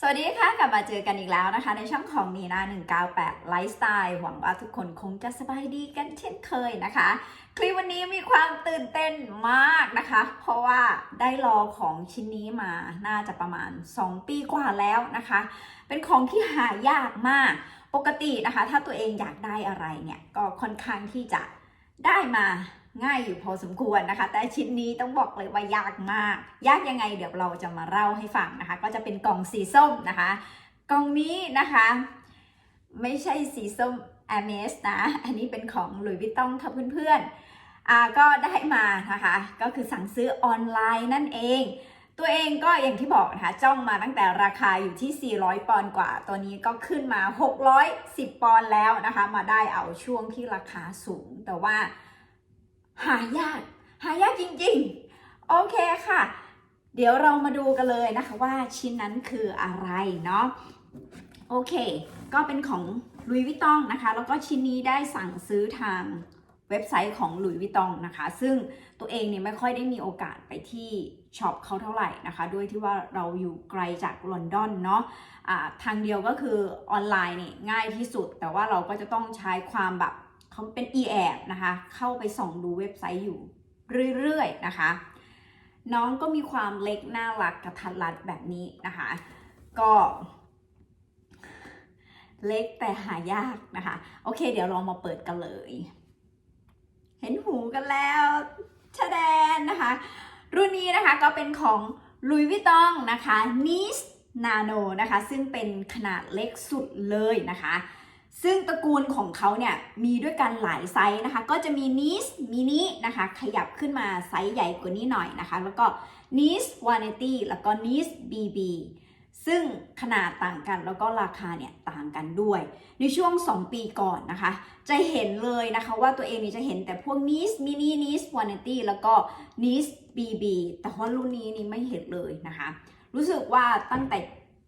สวัสดีค่ะ กลับมาเจอกันอีกแล้วนะคะ ในช่องของนีนา198 ไลฟ์สไตล์หวังว่าทุกคนคงจะสบายดีกันเช่นเคยนะคะ คลิปวันนี้มีความตื่นเต้นมากนะคะ เพราะว่าได้รอของชิ้นนี้มาน่าจะประมาณ 2 ปีกว่าแล้วนะคะ เป็นของที่หายากมากปกตินะคะ ถ้าตัวเองอยากได้อะไรเนี่ย ก็ค่อนข้างที่จะ ได้มาง่ายอยู่พอสมควรนะคะ แต่ชิ้นนี้ต้องบอกเลยว่ายากมาก ยากยังไงเดี๋ยวเราจะมาเล่าให้ฟังนะคะ ก็จะเป็นกล่องสีส้มนะคะ กล่องนี้นะคะ ไม่ใช่สีส้ม a m s นะ อันนี้เป็นของหลุยส์วิตตองค่ะเพื่อนๆก็ได้มานะคะ ก็คือสั่งซื้อออนไลน์นั่นเอง ตัวเองก็อย่างที่บอกนะคะจ้องมาตั้งแต่ราคาอยู่ที่ 400 ปอนด์กว่า ตัวนี้ก็ขึ้นมา 610 ปอนด์แล้วนะคะ มาได้เอาช่วงที่ราคาสูง แต่ว่าหายาก หายากจริงๆ โอเคค่ะ เดี๋ยวเรามาดูกันเลยนะคะว่าชิ้นนั้นคืออะไรเนาะโอเค ก็เป็นของลุยวิตองนะคะ แล้วก็ชิ้นนี้ได้สั่งซื้อทาง เว็บไซต์ของหลุยวิตองนะคะ ซึ่งตัวเองเนี่ยไม่ค่อยได้มีโอกาสไปที่ช็อปเขาเท่าไหร่นะคะ ด้วยที่ว่าเราอยู่ไกลจากลอนดอนเนาะะทางเดียวก็คือออนไลน์เนี่ยง่ายที่สุด แต่ว่าเราก็จะต้องใช้ความแบบเขาเป็น e แอบนะคะ เข้าไปส่องดูเว็บไซต์อยู่เรื่อยๆนะคะ น้องก็มีความเล็กน่ารักกระทัดรัดแบบนี้นะคะ ก็เล็กแต่หายากนะคะ โอเค เดี๋ยวเรามาเปิดกันเลย เห็นหูกันแล้วชะแดนนะคะ รุ่นนี้นะคะก็เป็นของ Louis Vuitton นะคะ Nice Nano นะคะ ซึ่งเป็นขนาดเล็กสุดเลยนะคะ ซึ่งตระกูลของเขาเนี่ยมีด้วยกันหลายไซส์นะคะ ก็จะมี Nice Mini นะคะ ขยับขึ้นมาไซส์ใหญ่กว่านี้หน่อยนะคะ แล้วก็ Nice 180แล้วก็ Nice BB ซึ่งขนาดต่างกันแล้วก็ราคาเนี่ยต่างกันด้วย ในช่วง 2 ปีก่อนนะคะ จะเห็นเลยนะคะว่าตัวเองนี่จะเห็นแต่พวก Nice Mini Nice 180แล้วก็ Nice BB แต่ว่ารุ่นนี้นี่ไม่เห็นเลยนะคะ รู้สึกว่าตั้งแต่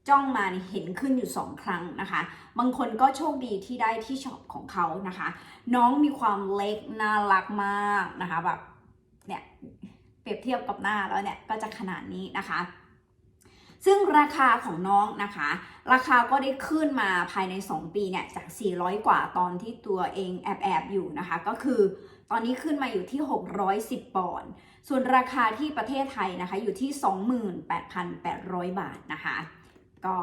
จ้องมาเห็นขึ้นอยู่ 2 ครั้งนะคะ บางคนก็โชคดีที่ได้ที่ช็อปของเขานะคะ น้องมีความเล็กน่ารักมากนะคะแบบเนี่ยเปรียบเทียบกับหน้าแล้วเนี่ยก็จะขนาดนี้นะคะ ซึ่งราคาของน้องนะคะ ราคาก็ได้ขึ้นมาภายใน 2 ปีเนี่ยจาก 400 กว่าตอนที่ตัวเองแอบแอบอยู่นะคะ ก็คือตอนนี้ขึ้นมาอยู่ที่ 610 ปอนด์ส่วนราคาที่ประเทศไทยนะคะอยู่ที่ 28,800 บาทนะคะ ก็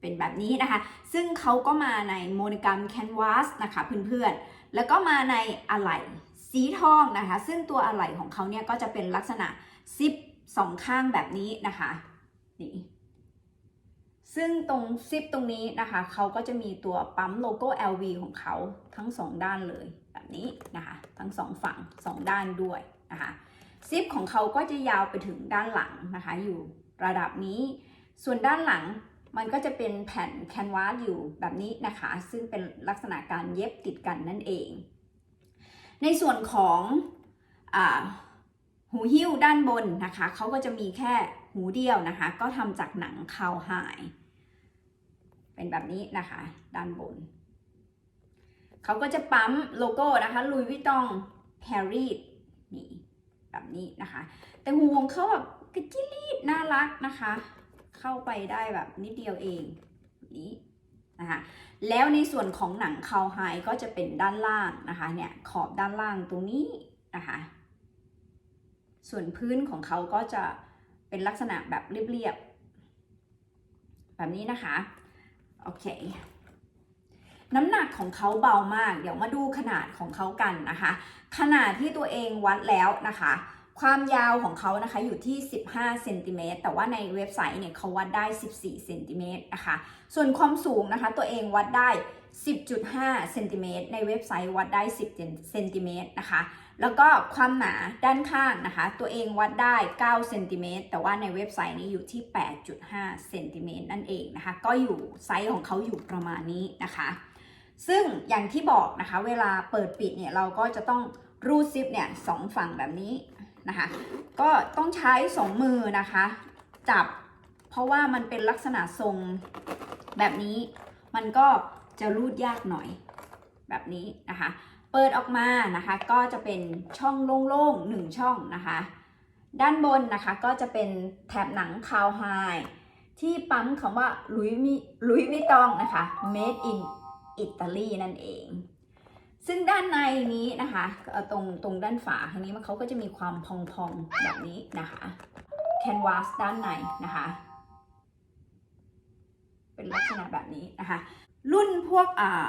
เป็นแบบนี้นะคะ ซึ่งเขาก็มาในโมโนกรัมแคนวาสนะคะเพื่อนๆ แล้วก็มาในอะไหล่สีทองนะคะ ซึ่งตัวอะไหล่ของเขาเนี่ยก็จะเป็นลักษณะซิปสองข้างแบบนี้นะคะ นี่ซึ่งตรงซิปตรงนี้นะคะเขาก็จะมีตัวปั๊มโลโก้ LV ของเขาทั้งสองด้านเลยแบบนี้นะคะ ทั้งสองฝั่งสองด้านด้วยนะคะซิปของเขาก็จะยาวไปถึงด้านหลังนะคะอยู่ระดับนี้ ส่วนด้านหลังมันก็จะเป็นแผ่นแคนวาสอยู่แบบนี้นะคะ ซึ่งเป็นลักษณะการเย็บติดกันนั่นเอง ในส่วนของอหูหิ้วด้านบนนะคะเขาก็จะมีแค่ หูเดียวนะคะ ก็ทำจากหนังคาวไฮเป็นแบบนี้นะคะ ด้านบน เขาก็จะปั๊มโลโก้นะคะลุยวิตองแพรีสนี่แบบนี้นะคะ แต่หูของเขาแบบกระจิลีดน่ารักนะคะ เข้าไปได้แบบนิดเดียวเองนี้นะคะแล้วในส่วนของหนังคาวไฮก็จะเป็นด้านล่างนะคะเนี่ยขอบด้านล่างตรงนี้นะคะ ส่วนพื้นของเขาก็จะ เป็นลักษณะแบบเรียบๆแบบนี้นะคะ โอเค น้ำหนักของเขาเบามาก เดี๋ยวมาดูขนาดของเขากันนะคะ ขนาดที่ตัวเองวัดแล้วนะคะ ความยาวของเขานะคะอยู่ที่ 15เซนติเมตรแต่ว่าในเว็บไซต์เนี่ยเขาวัดได้ 14เซนติเมตรนะคะ ส่วนความสูงนะคะตัวเองวัดได้ 10.5เซนติเมตรในเว็บไซต์วัดได้ 10เซนติเมตรนะคะ แล้วก็ความหนาด้านข้างนะคะ ตัวเองวัดได้ 9 เซนติเมตร แต่ว่าในเว็บไซต์นี้อยู่ที่ 8.5 เซนติเมตรนั่นเองนะคะ ก็อยู่ไซส์ของเขาอยู่ประมาณนี้นะคะ ซึ่งอย่างที่บอกนะคะ เวลาเปิดปิดเนี่ยเราก็จะต้องรูดซิปเนี่ยสองฝั่งแบบนี้นะคะ ก็ต้องใช้สองมือนะคะ จับ เพราะว่ามันเป็นลักษณะทรงแบบนี้ มันก็จะรูดยากหน่อยแบบนี้นะคะ เปิดออกมานะคะ ก็จะเป็นช่องโล่งๆหนึ่งช่องนะคะ ด้านบนนะคะก็จะเป็นแถบหนังคาวไฮที่ปั๊มคำว่าลุยมิลุยวิตองนะคะ made in Italy นั่นเอง ซึ่งด้านในนี้นะคะตรงตรงด้านฝาทางนี้มันเขาก็จะมีความพองๆแบบนี้นะคะแคนวาสด้านในนะคะเป็นลักษณะแบบนี้นะคะ รุ่นพวกอ่า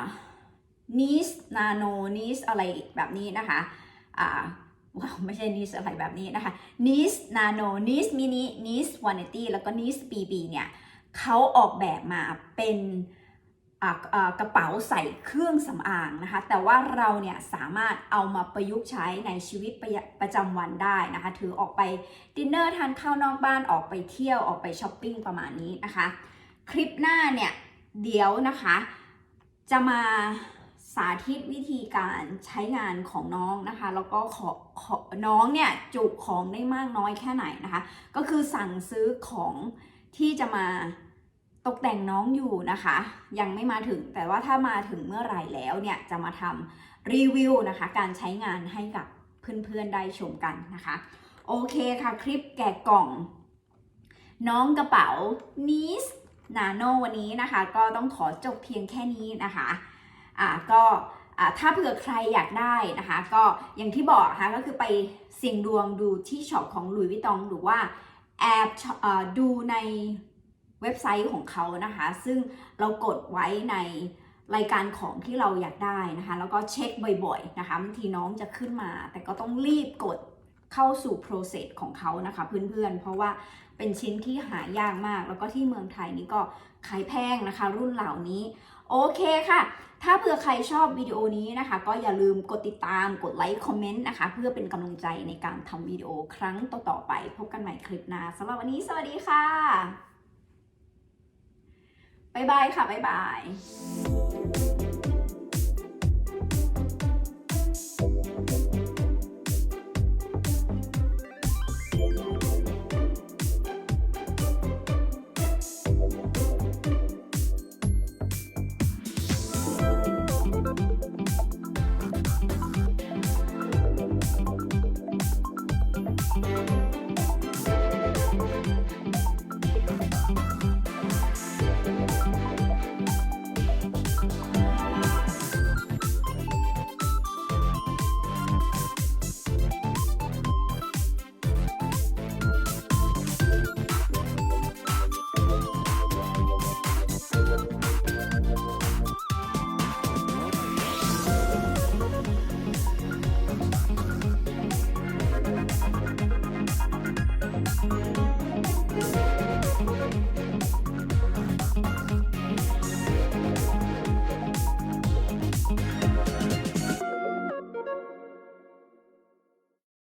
นิสนาโนนิสอะไรแบบนี้นะคะอ่าว้าวไม่ใช่นิสอะไรแบบนี้นะคะนิสนาโนนิสมินินิสวานิตี้แล้วก็นิสบีบีเนี่ยเขาออกแบบมาเป็นกระเป๋าใส่เครื่องสำอางนะคะ แต่ว่าเราเนี่ยสามารถเอามาประยุกต์ใช้ในชีวิตประประจำวันได้นะคะ ถือออกไปดินเนอร์ทานข้าวนอกบ้านออกไปเที่ยวออกไปช้อปปิ้งประมาณนี้นะคะ คลิปหน้าเนี่ย เดี๋ยวนะคะ จะมาาธิตวิธีการใช้งานของน้องนะคะ แล้วก็ขอขอน้องเนี่ยจุของได้มากน้อยแค่ไหนนะคะ ก็คือสั่งซื้อของที่จะมาตกแต่งน้องอยู่นะคะ ยังไม่มาถึงแต่ว่าถ้ามาถึงเมื่อไหร่แล้วเนี่ยจะมาทำรีวิวนะคะ การใช้งานให้กับเพื่อนๆได้ชมกันนะคะ โอเคค่ะคลิปแกะกล่อง น้องกระเป๋านิสนาโนวันนี้นะคะ ก็ต้องขอจบเพียงแค่นี้นะคะ อ่าก็ถ้าเผื่อใครอยากได้นะคะ ก็อย่างที่บอกนะคะก็คือไปเสี่ยงดวงดูที่ช็อปของหลุยวิตองหรือว่าแอบช็อปดูในเว็บไซต์ของเขานะคะ ซึ่งเรากดไว้ในรายการของที่เราอยากได้นะคะ แล้วก็เช็คบ่อยๆนะคะบางทีน้องจะขึ้นมา แต่ก็ต้องรีบกดเข้าสู่ process ของเขานะคะเพื่อนๆ เพราะว่าเป็นชิ้นที่หายากมาก แล้วก็ที่เมืองไทยนี่ก็ขายแพงนะคะ รุ่นเหล่านี้ โอเคค่ะ ถ้าเผื่อใครชอบวิดีโอนี้นะคะ ก็อย่าลืมกดติดตาม กดไลค์ คอมเมนต์นะคะ เพื่อเป็นกำลังใจในการทำวิดีโอครั้งต่อๆไป พบกันใหม่คลิปหน้าสำหรับวันนี้สวัสดีค่ะบ๊ายบายค่ะบ๊ายบาย